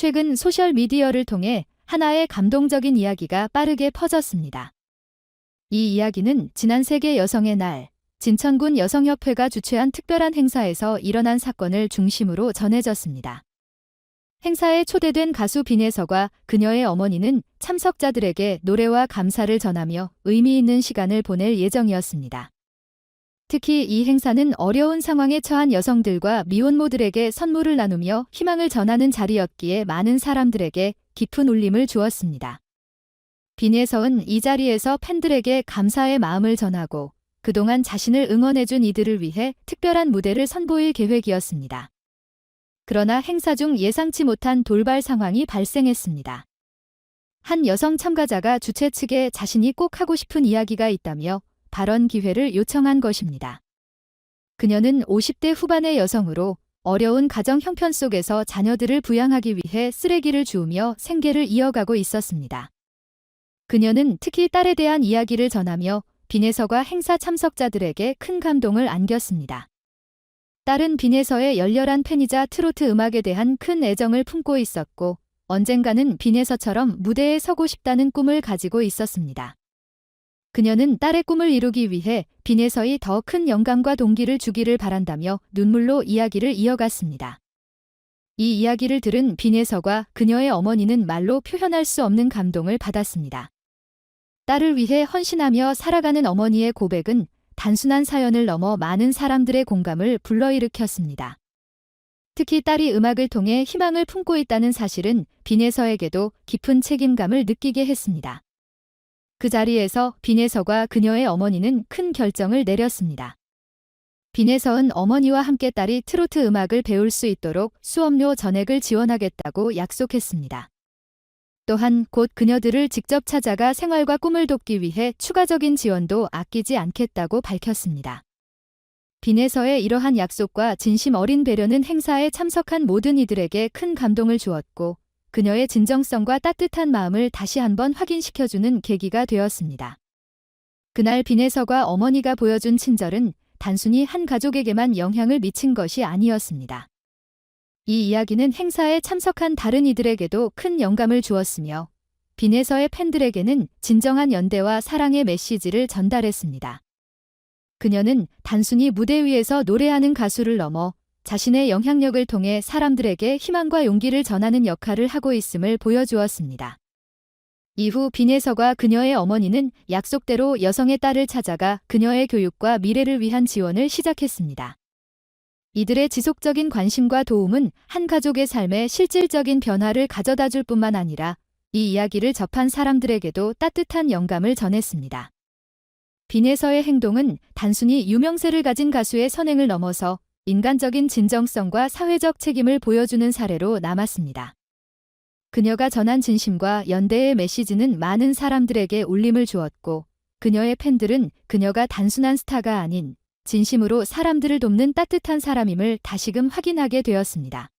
최근 소셜미디어를 통해 하나의 감동적인 이야기가 빠르게 퍼졌습니다. 이 이야기는 지난 세계 여성의 날, 진천군 여성협회가 주최한 특별한 행사에서 일어난 사건을 중심으로 전해졌습니다. 행사에 초대된 가수 빈혜서가 그녀의 어머니는 참석자들에게 노래와 감사를 전하며 의미 있는 시간을 보낼 예정이었습니다. 특히 이 행사는 어려운 상황에 처한 여성들과 미혼모들에게 선물을 나누며 희망을 전하는 자리였기에 많은 사람들에게 깊은 울림을 주었습니다. 빈혜서은 이 자리에서 팬들에게 감사의 마음을 전하고 그동안 자신을 응원해준 이들을 위해 특별한 무대를 선보일 계획이었습니다. 그러나 행사 중 예상치 못한 돌발 상황이 발생했습니다. 한 여성 참가자가 주최 측에 자신이 꼭 하고 싶은 이야기가 있다며 발언 기회를 요청한 것입니다. 그녀는 50대 후반의 여성으로 어려운 가정 형편 속에서 자녀들을 부양하기 위해 쓰레기를 주우며 생계를 이어가고 있었습니다. 그녀는 특히 딸에 대한 이야기를 전하며 빈혜서가 행사 참석자들에게 큰 감동을 안겼습니다. 딸은 빈혜서의 열렬한 팬이자 트로트 음악에 대한 큰 애정을 품고 있었고 언젠가는 빈혜서처럼 무대에 서고 싶다는 꿈을 가지고 있었습니다. 그녀는 딸의 꿈을 이루기 위해 빈혜서의 더 큰 영감과 동기를 주기를 바란다며 눈물로 이야기를 이어갔습니다. 이 이야기를 들은 빈혜서가 그녀의 어머니는 말로 표현할 수 없는 감동을 받았습니다. 딸을 위해 헌신하며 살아가는 어머니의 고백은 단순한 사연을 넘어 많은 사람들의 공감을 불러일으켰습니다. 특히 딸이 음악을 통해 희망을 품고 있다는 사실은 빈혜서에게도 깊은 책임감을 느끼게 했습니다. 그 자리에서 빈혜서와 그녀의 어머니는 큰 결정을 내렸습니다. 빈혜서는 어머니와 함께 딸이 트로트 음악을 배울 수 있도록 수업료 전액을 지원하겠다고 약속했습니다. 또한 곧 그녀들을 직접 찾아가 생활과 꿈을 돕기 위해 추가적인 지원도 아끼지 않겠다고 밝혔습니다. 빈에서의 이러한 약속과 진심 어린 배려는 행사에 참석한 모든 이들에게 큰 감동을 주었고 그녀의 진정성과 따뜻한 마음을 다시 한번 확인시켜주는 계기가 되었습니다. 그날 빈에서가 어머니가 보여준 친절은 단순히 한 가족에게만 영향을 미친 것이 아니었습니다. 이 이야기는 행사에 참석한 다른 이들에게도 큰 영감을 주었으며 빈에서의 팬들에게는 진정한 연대와 사랑의 메시지를 전달했습니다. 그녀는 단순히 무대 위에서 노래하는 가수를 넘어 자신의 영향력을 통해 사람들에게 희망과 용기를 전하는 역할을 하고 있음을 보여주었습니다. 이후 빈에서가 그녀의 어머니는 약속대로 여성의 딸을 찾아가 그녀의 교육과 미래를 위한 지원을 시작했습니다. 이들의 지속적인 관심과 도움은 한 가족의 삶에 실질적인 변화를 가져다 줄 뿐만 아니라 이 이야기를 접한 사람들에게도 따뜻한 영감을 전했습니다. 빈에서의 행동은 단순히 유명세를 가진 가수의 선행을 넘어서 인간적인 진정성과 사회적 책임을 보여주는 사례로 남았습니다. 그녀가 전한 진심과 연대의 메시지는 많은 사람들에게 울림을 주었고 그녀의 팬들은 그녀가 단순한 스타가 아닌 진심으로 사람들을 돕는 따뜻한 사람임을 다시금 확인하게 되었습니다.